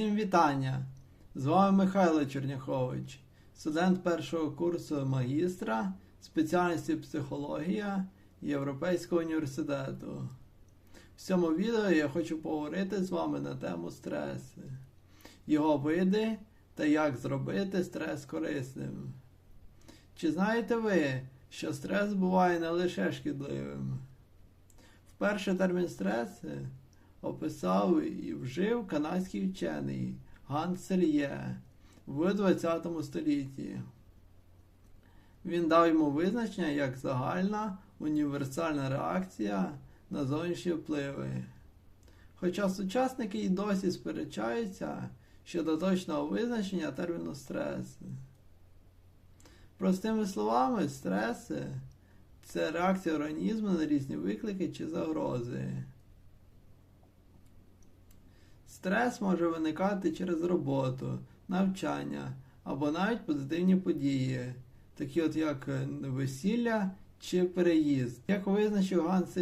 Всім вітання! З вами Михайло Черняхович, студент першого курсу магістра спеціальності психологія Європейського університету. В цьому відео я хочу поговорити з вами на тему стресу, його види та як зробити стрес корисним. Чи знаєте ви, що стрес буває не лише шкідливим? Вперше термін стресу описав і вжив канадський вчений Ганс Сельє в 20 столітті. Він дав йому визначення як загальна універсальна реакція на зовнішні впливи. Хоча сучасники й досі сперечаються щодо точного визначення терміну стрес. Простими словами, стрес це реакція організму на різні виклики чи загрози. Стрес може виникати через роботу, навчання або навіть позитивні події, такі от як весілля чи переїзд. Як визначив Ганс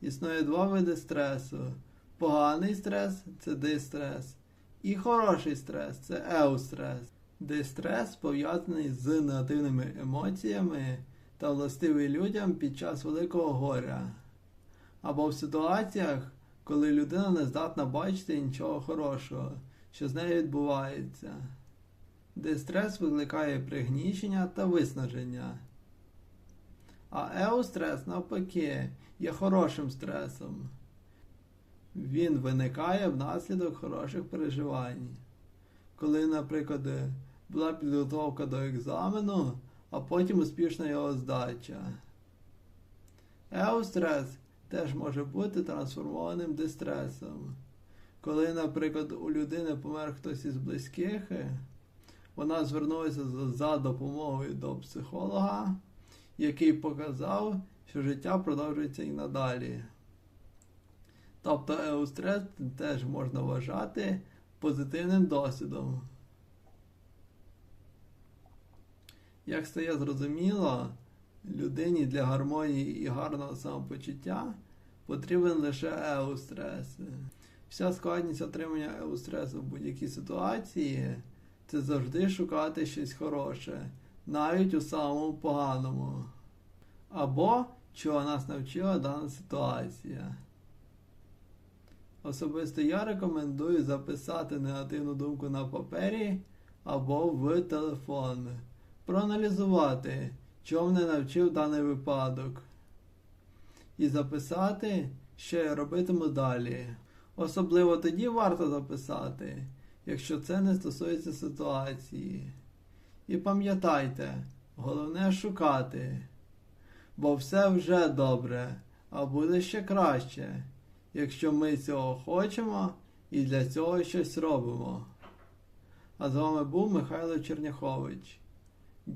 існує два види стресу. Поганий стрес це дистрес, і хороший стрес це еустрес. Дистрес пов'язаний з негативними емоціями та властивий людям під час великого горя. Або в ситуаціях, коли людина не здатна бачити нічого хорошого, що з нею відбувається, де стрес викликає пригнічення та виснаження. А еустрес, навпаки, є хорошим стресом. Він виникає внаслідок хороших переживань. Коли, наприклад, була підготовка до екзамену, а потім успішна його здача. Еустрес теж може бути трансформованим дистресом. Коли, наприклад, у людини помер хтось із близьких, вона звернулася за допомогою до психолога, який показав, що життя продовжується і надалі. Тобто еустрес теж можна вважати позитивним досвідом. Як стає зрозуміло, людині для гармонії і гарного самопочуття потрібен лише еустрес. Вся складність отримання еустресу в будь-якій ситуації це завжди шукати щось хороше, навіть у самому поганому. Або чого нас навчила дана ситуація. Особисто я рекомендую записати негативну думку на папері або в телефон, проаналізувати, чого мене навчив даний випадок, і записати, що я робитиму далі. Особливо тоді варто записати, якщо це не стосується ситуації. І пам'ятайте, головне шукати, бо все вже добре, а буде ще краще, якщо ми цього хочемо і для цього щось робимо. А з вами був Михайло Черняхович.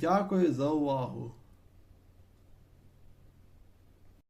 Дякую за увагу!